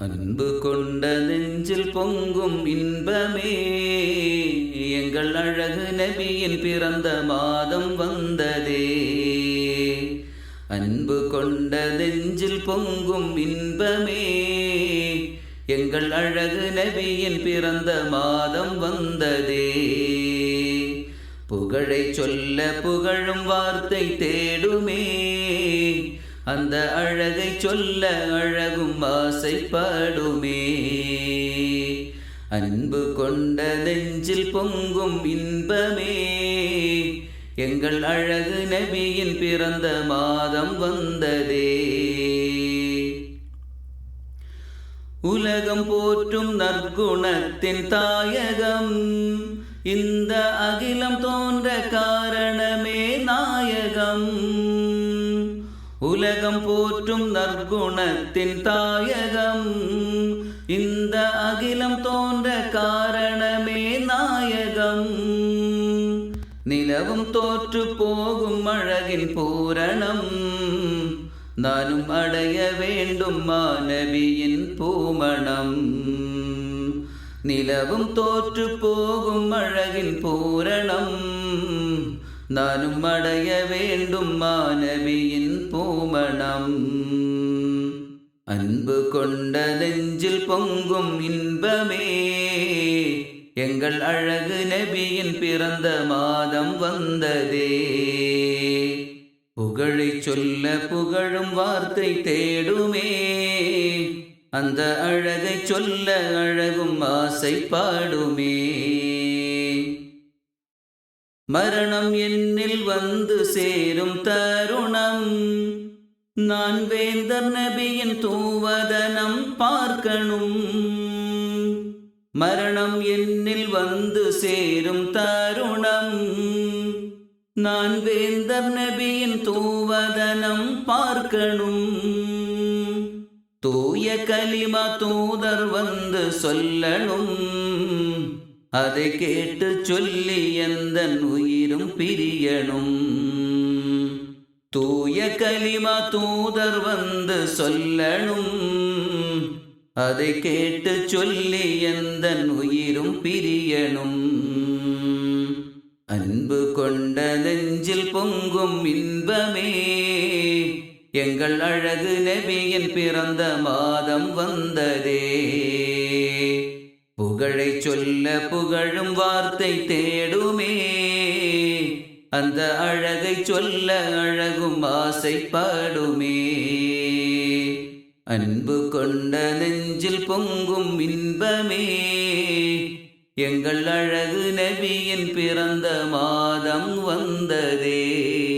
அன்பு கொண்ட நெஞ்சில் பொங்கும் இன்பமே. எங்கள் அழகு நபியின் பிறந்த மாதம் வந்ததே. அன்பு கொண்ட நெஞ்சில் பொங்கும் இன்பமே. எங்கள் அழகு நபியின் பிறந்த மாதம் வந்ததே. புகழை சொல்ல புகழும் வார்த்தை தேடுமே. அந்த அழகை சொல்ல அழகும் ஆசைப்படுமே. அன்பு கொண்ட நெஞ்சில் பொங்கும் இன்பமே. எங்கள் அழகு நபியின் பிறந்த மாதம் வந்ததே. உலகம் போற்றும் நற்குணத்தின் தாயகம். இந்த அகிலம் தோன்ற காரணமே நாயகம். உலகம் போற்றும் நற்குணத்தின் தாயகம் இந்த அகிலம் தோன்ற காரணமே நாயகம் நிலவும் தோற்று போகும் அழகின் பூரணம் நானும் அடைய வேண்டும் மாணவியின் பூமணம் நிலவும் தோற்று போகும் அழகின் பூரணம் நானும் அடைய வேண்டும் மாணவியின் பூமணம். அன்பு கொண்ட நெஞ்சில் பொங்கும் இன்பமே. எங்கள் அழகு நபியின் பிறந்த மாதம் வந்ததே. புகழை சொல்ல புகழும் வார்த்தை தேடுமே. அந்த அழகை சொல்ல அழகும் ஆசை பாடுமே. மரணம் என்னில் வந்து சேரும் தருணம். நான் வேந்தர் நபியின் தூவதனம் பார்க்கணும். மரணம் என்னில் வந்து சேரும் தருணம். நான் வேந்தர் நபியின் தூவதனம் பார்க்கணும். தூய கலிமா தூதர் வந்து சொல்லணும். அதை கேட்டு சொல்லி எந்த உயிரும் பிரியணும். தூய கலிமா தூதர் வந்து சொல்லணும். அதை கேட்டு சொல்லி எந்த உயிரும் பிரியணும். அன்பு கொண்ட நெஞ்சில் பொங்கும் இன்பமே. எங்கள் அழகு நெபியின் பிறந்த மாதம் வந்ததே. புகழை சொல்ல புகழும் வார்த்தை தேடுமே. அந்த அழகை சொல்ல அழகும் ஆசைப்பாடுமே. அன்பு கொண்ட நெஞ்சில் பொங்கும் இன்பமே. எங்கள் அழகு நபியின் பிறந்த மாதம் வந்ததே.